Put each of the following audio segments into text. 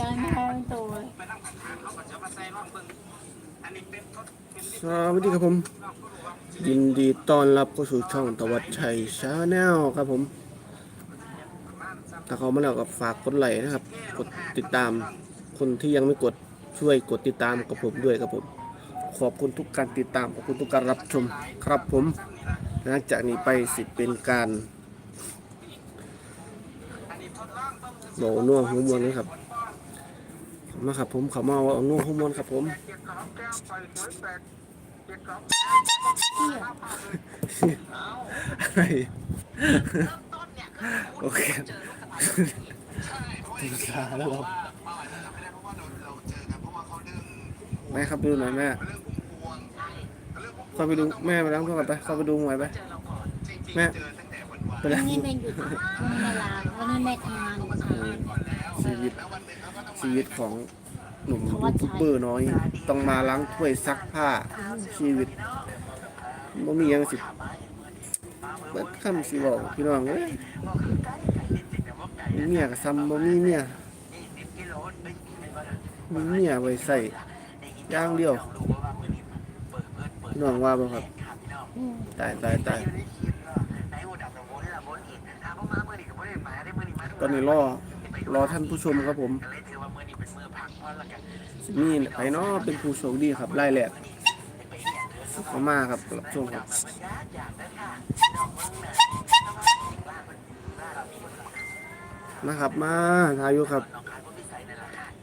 ยังไม่ทันตเลยสวัสดีครับผม ยินดีต้อนรับเข้าสู่ช่องตวัดชัยชาแนลครับผม ถ้าเขามาแล้วก็ฝากกดไลค์นะครับ กดติดตาม คนที่ยังไม่กดช่วยกดติดตามกับผมด้วยครับผม ขอบคุณทุกการติดตาม ขอบคุณทุกการรับชมครับผมหลังจากนี้ไปสิเป็นการโหนนัวหัวมวนนะครับ มาครับผมเขามาเอานัวหัวมวนครับผมอะไรโอเคถึงสาแล้วครับแม่ครับดูหน่อยแม่เข้าไปดูแม่ไปล้างตัวก่อนไปเข้าไปดูหวยไปแม่ไป วันนี้ไม่หยุดวันนี้ไม่ลาวันนี้ไม่ทำงานชีวิตชีวิตของหนุ่มยูทูบเบอร์น้อย ต้องมาล้างถ้วยซักผ้าชีวิตบ่มียังสิเบิดคำสิบอกพี่น้องเอ้ยมีเมียกับซ้ำบ่มีเมียมีเมียไว้ใส่ย่างเดียวน้องว่าบ่ครับ ตายตายตาย ตอนนี้รอรอท่านผู้ชมครับผมสิมีไปเนาะเป็นผู้โชคดีครับไล่แหลกเข้ามาครับรับชมครับนะครับมาทายุครับ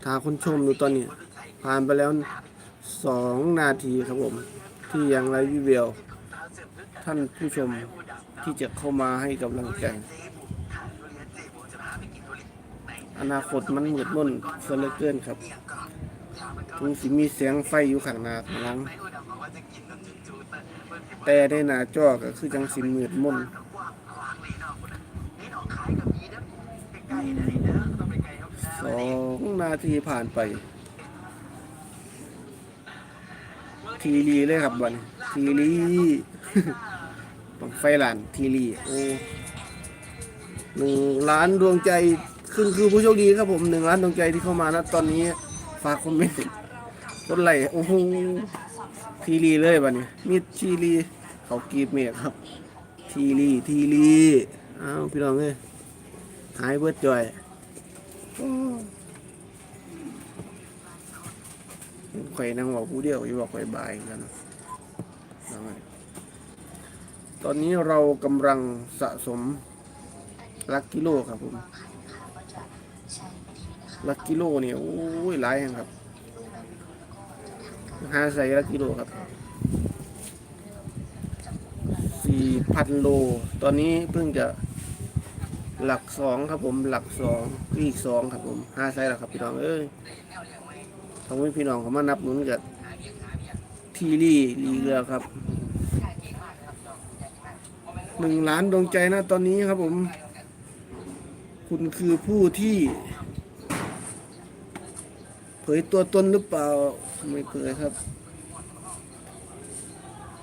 ทาคนชมดูตอนนี้ ผ่านไปแล้วสองนาทีครับผม ที่ยังไลฟ์วิดีโอท่านผู้ชมที่จะเข้ามาให้กำลังใจ อนาคตมันมืดมนเสียเหลือเกินครับถึงสิมีเสียงไฟอยู่ข้างหน้าข้างหลังแต่ในหน้าจอก็คือจังสิมืดมนสองนาทีผ่านไป ทีรีเลยครับวันทีรีบังไฟหลานทีรีโอ้หนึ่งล้านดวงใจ คือคือผู้โชคดีครับผมหนึ่งล้านดวงใจที่เข้ามานะตอนนี้ฝากคอมเมนต์กดไลค์โอ้โหทีรีเลยวันนี้มีทีรีเขากรีบเมียครับ ทีรีทีรีอ้าวพี่น้องเอ้ยหายเบิดจ่อยข่อยนั่งบอกผู้เดียวอยู่บอกข่อยบายกันตอนนี้เรากำลังสะสมลักกิโลครับผม ลักกิโลเนี่ยโอ้ยหลายแห่งครับหาใส่ลักกิโลครับสี่พันโล ตอนนี้เพิ่งจะหลักสองครับผมหลักสองอีกสองครับผมห้าไซส์แล้วครับพี่น้องเอ้ยทางพี่น้องเขามานับหนุนกับทีรี่ลีเรือครับหนึ่งล้านดวงใจนะตอนนี้ครับผม คุณคือผู้ที่ ผยตัวตนหรือเปล่า ไม่เผยครับ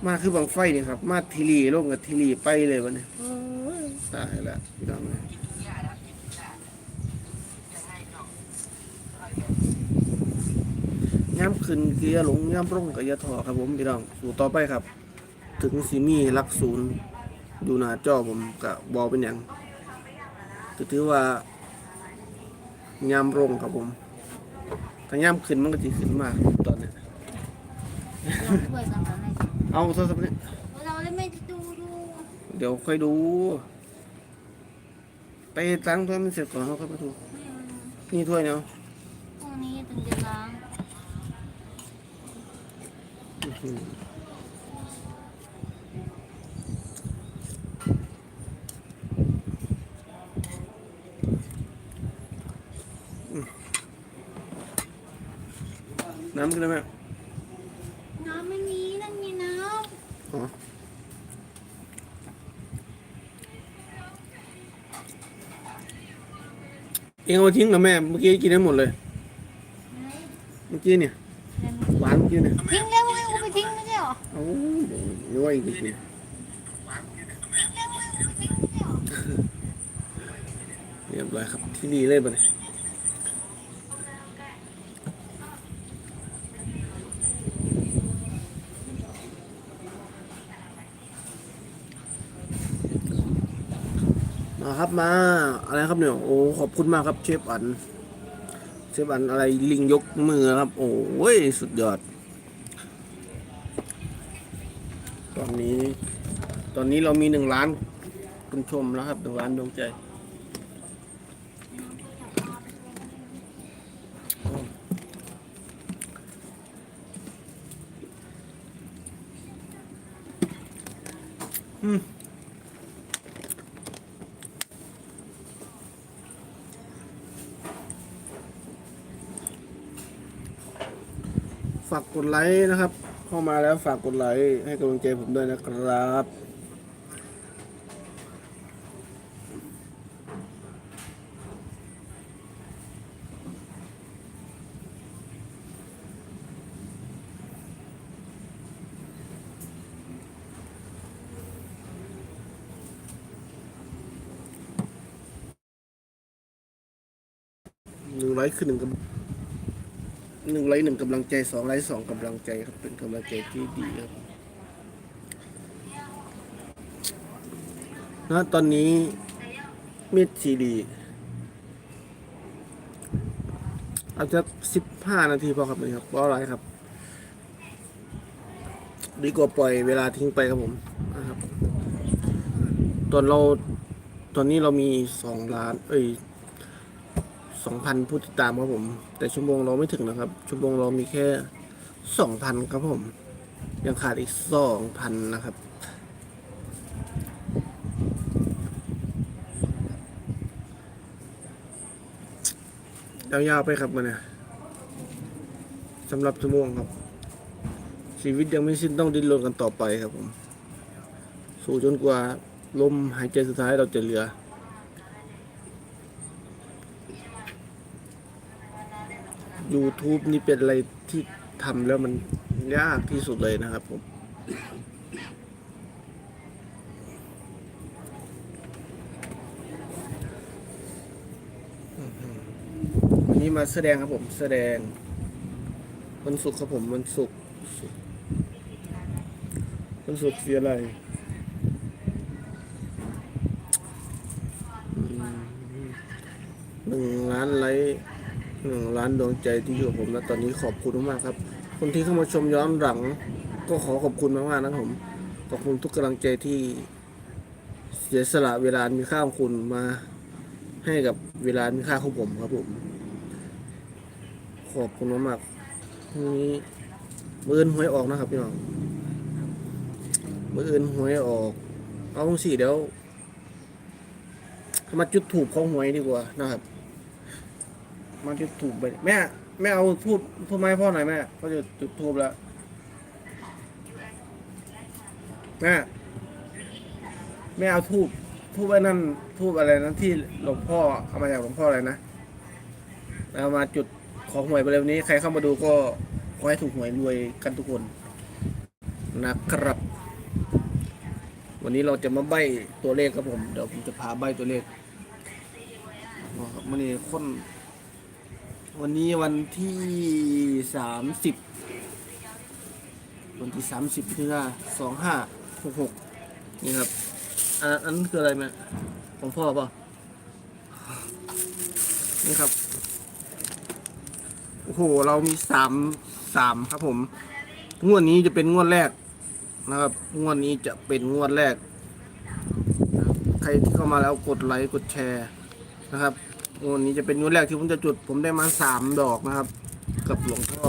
มาคือบังไฟนี่ครับ มาทีรีลงกับทีรีไปเลยวันนี้ตายแล้วพี่น้องเอ้ยย้ำขึ้นเกียร์หลงย้ำร่งกับยาถอครับผมพี่น้อง สู่ต่อไปครับ ถึงซีมีรักศูนย์อยู่หน้าจอผมกับบอเป็นอย่างถือว่าย้ำร่งครับผม ถ้าย้ำขึ้นมันก็จะขึ้นมากตอนเนี้ยเราช่วยกันก่อนให้เอาโทรศัพท์นี้เราเลยไม่ดูดูเดี๋ยวค่อยดู ไปตั้งถ้วยมันเสร็จก่อนเขาค่อยมาดูนี่ถ้วยเนาะพรุ่งนี้ถึงจะล้าง อื้อหืออื น้ำกินได้ไหมน้ำไม่มีนั่นมีน้อ๋อเองเอาทิ้งเหรอแม่ เมื่อกี้กินได้หมดเลยำเมื่อกี้เนี่ย หวานเมื่อกี้เนี่ยทิ้งแล้วไงกูไปทิ้งไม่ใช่เหรอเอาย่อยจริงเรียบร้อยครับ ที่นี่เลยปะเนี่ย ครับมา อะไรครับเนี่ยโอ้ขอบคุณมากครับเชฟอันเชฟอันอะไรลิงยกมือครับ โอ้ยสุดยอด ตอนนี้ ตอนนี้เรามีหนึ่งล้านคุณชมแล้วครับหนึ่งล้านดวงใจอืมากกดไลค์นะครับ เข้ามาแล้วฝากกดไลค์ให้กำลังใจผมด้วยนะครับหนึ่งไลค์คือหนึ่งกำ หนึ่งไลค์หนึ่งกำลังใจสองไลค์สองกำลังใจครับเป็นกำลังใจที่ดีครับนะตอนนี้มิดซีดีอาจจะสิบห้านาทีพอครับนี่ครับเพราะอะไรครับ ดีกว่าปล่อยเวลาทิ้งไปครับผมนะครับ ตอนเราตอนนี้เรามีสองล้าน เอ้ย สองพันผู้ติดตามครับผม แต่ชั่วโมงเราไม่ถึงนะครับ ชั่วโมงเรามีแค่สองพันครับผม ยังขาดอีกสองพันะครับ ยาวๆไปครับมันเนี่ยสำหรับชั่วโมงครับ ชีวิตยังไม่สิ้นต้องดิ้นรนกันต่อไปครับผม สู้จนกว่าลมหายใจสุดท้ายเราจะเหลือ YouTube นี่เป็นอะไรที่ทำแล้วมันยากที่สุดเลยนะครับผม วันนี้มาแสดงครับผม แสดง วันศุกร์ครับผม วันศุกร์วันศุกร์สีอะไรหนึ่งล้านไลค์ หนึ่งล้านดวงใจที่อยู่กับผมนะตอนนี้ขอบคุณมากๆครับ คนที่เข้ามาชมย้อนหลัง ก็ขอขอบคุณมากๆนะผมขอบคุณทุกกำลังใจที่เสียสละเวลามีค่าของคุณมา ให้กับเวลามีค่าของผมครับผม ขอบคุณมากๆทุนี้มืออื่นหวยออกนะครับพี่น้องมืออื่นหวยออก เอาสิเดี๋ยวมาจุดถูกของหวยดีกว่านะครับ มาจุดถูกไปแม่แม่เอาทูบทูบไม้พ่อหน่อยแม่พ่อจะจุดทูบแล้วแม่แม่เอาทูบทูบไอ้นั่นทูบอะไรนะที่หลวงพ่อเอามาจากหลวงพ่ออะไรนะเอามาจุดของหวยไปเร็วนี้ ใครเข้ามาดูก็ขอให้ถูกหวยรวยกันทุกคนนะครับ วันนี้เราจะมาใบตัวเลขครับผม เดี๋ยวผมจะพาใบตัวเลขนะครับวันนี้คน วันนี้วันที่สามสิบวันที่สามสิบคือสองห้าหกหกนี่ครับอันอันนั้นคืออะไรแม่ของพ่อป่ะนี่ครับ โอ้โห เรามีสามสามครับผม งวดนี้จะเป็นงวดแรกนะครับ งวดนี้จะเป็นงวดแรก ใครที่เข้ามาแล้วกดไลค์กดแชร์นะครับ วันนี้จะเป็นงวดแรกที่ผมจะจุด ผมได้มาสามดอกนะครับ กับหลวงพ่อ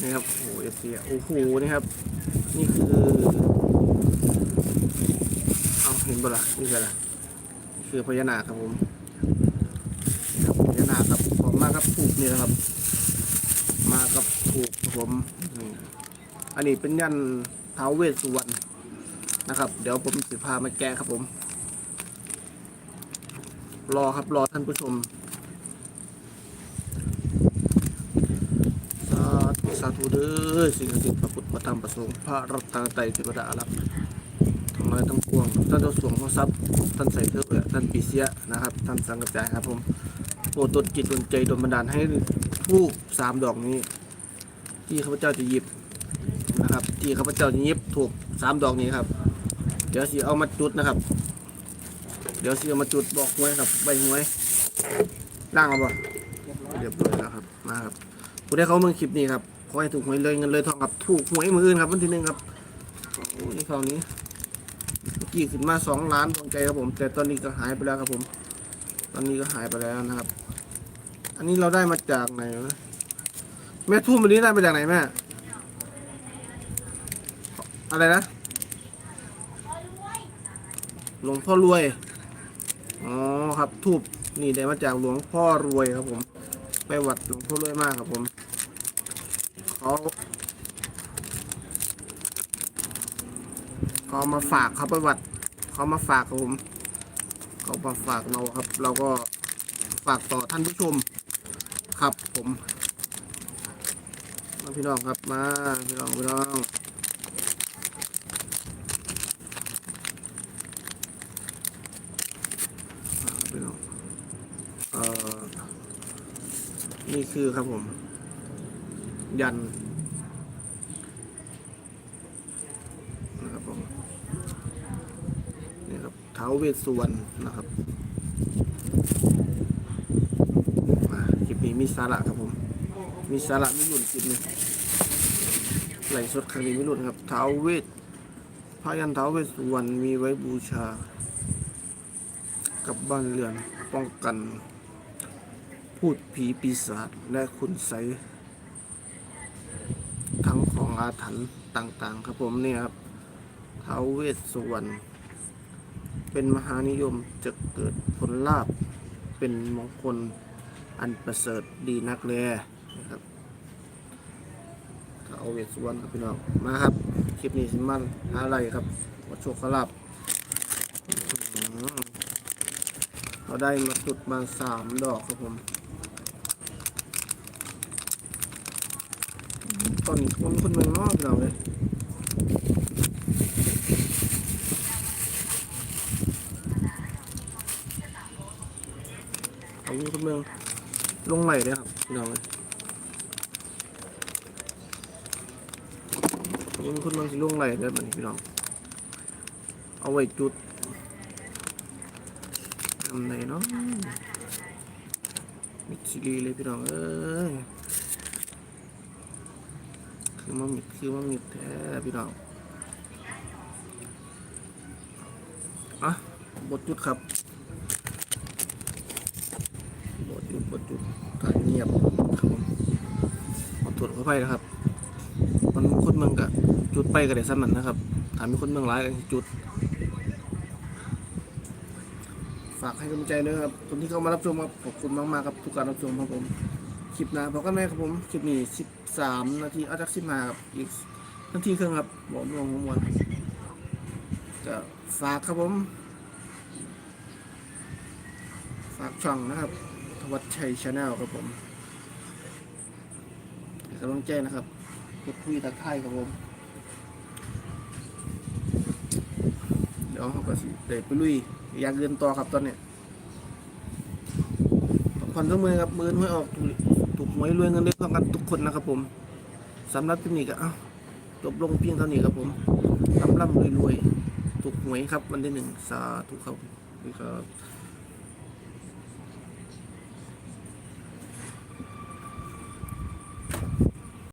นี่ครับโอ้โหเอฟซีโอ้โหนี่ครับ นี่คือเอาเห็นบ่ล่ะนี่คืออะไรคือพญานาคครับผมพญานาคครับผมมาครับถูกนี่นะครับ มากับถูกครับผมอันนี้เป็นยันท้าวเวสสุวรรณนะครับ เดี๋ยวผมจะพามาแกะครับผม รอครับรอท่านผู้ชม สาธุสาธุเด้อสิ่งศักดิ์สิทธิ์พระพุทธพระธรรมพระสงฆ์พระรัตนตรัยเทวดาอารักษ์ทำอะไรทั้งปวงท่านเจ้าสวงพระทรัพย์ท่านใส่เทพและท่านปีเสียนะครับ ท่านสังกัจจายครับผมโปรดตนจิตตนใจดลบันดาลให้ทูบสามดอกนี้ ที่ข้าพเจ้าจะหยิบนะครับ ที่ข้าพเจ้าจะหยิบถูกสามดอกนี้ครับ เดี๋ยวสิเอามาจุดนะครับ เดี๋ยวสิเอมาจุดบอกหวยครับใบหวยร่างเอาบ่เรียบร้อยเรียบร้อยแล้วครับมาครับผู้ได้เขาเมืองคลิปนี้ครับขอให้ถูกหวยเลยเงินเลยทองครับถูกหวยมืออื่นครับวันที่หนึ่งครับโอ้นี่คราวนี้เมื่อกี้ขึ้นมาสองล้านดวงใจครับผม แต่ตอนนี้ก็หายไปแล้วครับผม ตอนนี้ก็หายไปแล้วนะครับ อันนี้เราได้มาจากไหนนะแม่ทุ่มวันนี้ได้มาจากไหนแม่อะไรนะหลวงพ่อรวย อ๋อครับทูบนี่ได้มาจากหลวงพ่อรวยครับผม ไปวัดหลวงพ่อรวยมากครับผมเขาเขามาฝากเขาไปวัดเขามาฝากครับผมเขามาฝากเราครับ เราก็ฝากต่อท่านผู้ชมครับผมมาพี่น้องครับมาพี่น้องพี่น้องมาพี่น้องเอ่อ นี่คือครับผม ยันนะครับผมนี่ครับเท้าวเวสสุวรรณนะครับมาคลิปนี้มีสาระครับผม มีสาระไม่หลุนคลิปนี้ไหลสดครั้งนี้ไม่หลุนครับเท้าวเวทพระยันเท้าวเวสสุวรรณมีไว้บูชา กับบ้านเรือนป้องกัน พูดผีปีศาจและคุณไสยทั้งของอาถรรพ์ต่างๆ ครับผมเนี่ยครับท้าวเวสสุวรรณเป็นมหานิยมจะเกิดผลลาภเป็นมงคลอันประเสริฐดีนักแลนะครับท้าวเวสสุวรรณครับพี่น้องมาครับ คลิปนี้สิมันอะไรครับวัดโชคขลาบเราได้มาจุดมาสามดอกครับผม ตอนนี้คนคนเมืองนอกเราเลยเอาคนเมืองลงไหลเลยครับพี่น้องเลยเอาคนเมืองสิลงไหลเลยมันพี่น้อง เอาไว้จุดทำไหนเนาะมิดซิลีเลยพี่น้องเอ้ย คือมันมิดคือมันมิดแท้พี่น้องอะบทจุดครับบทจุดบทจุดถ่ายเงียบครับผมขอตรวจเข้าไปนะครับ มันคนเมืองกะจุดไปก็ได้ซ้ำนั่นนะครับถามมีคนเมืองร้ายกันจุด ฝากให้กำลังใจด้วยครับคนที่เข้ามารับชมครับขอบคุณมากๆครับทุกการรับชมครับผม คลิปหนาพบกันไหมครับผม คลิปนี้สิบสามนาทีเอาจากสิบห้าครับอีกนาทีครึ่งครับบอกมวงมวนจะฝากครับผม ฝากช่องนะครับทวัชชัยชาแนลครับผมกำลังใจนะครับพูดคุยทักทายครับผม เดี๋ยวเขาก็สิเตะไปลุยอยากเดินต่อครับตอนเนี้ยขอบคุณทุกมือครับมือห้วยออก ถูกหวยรวยเงินได้พร้อมกันทุกคนนะครับผมสำหรับคลิปนี่ก็เอ้าจบลงเพียงเท่านี้ครับผมร่ำร่ำรวยรวยถูกหวยครับวันที่หนึ่งสาธุครับดีครับ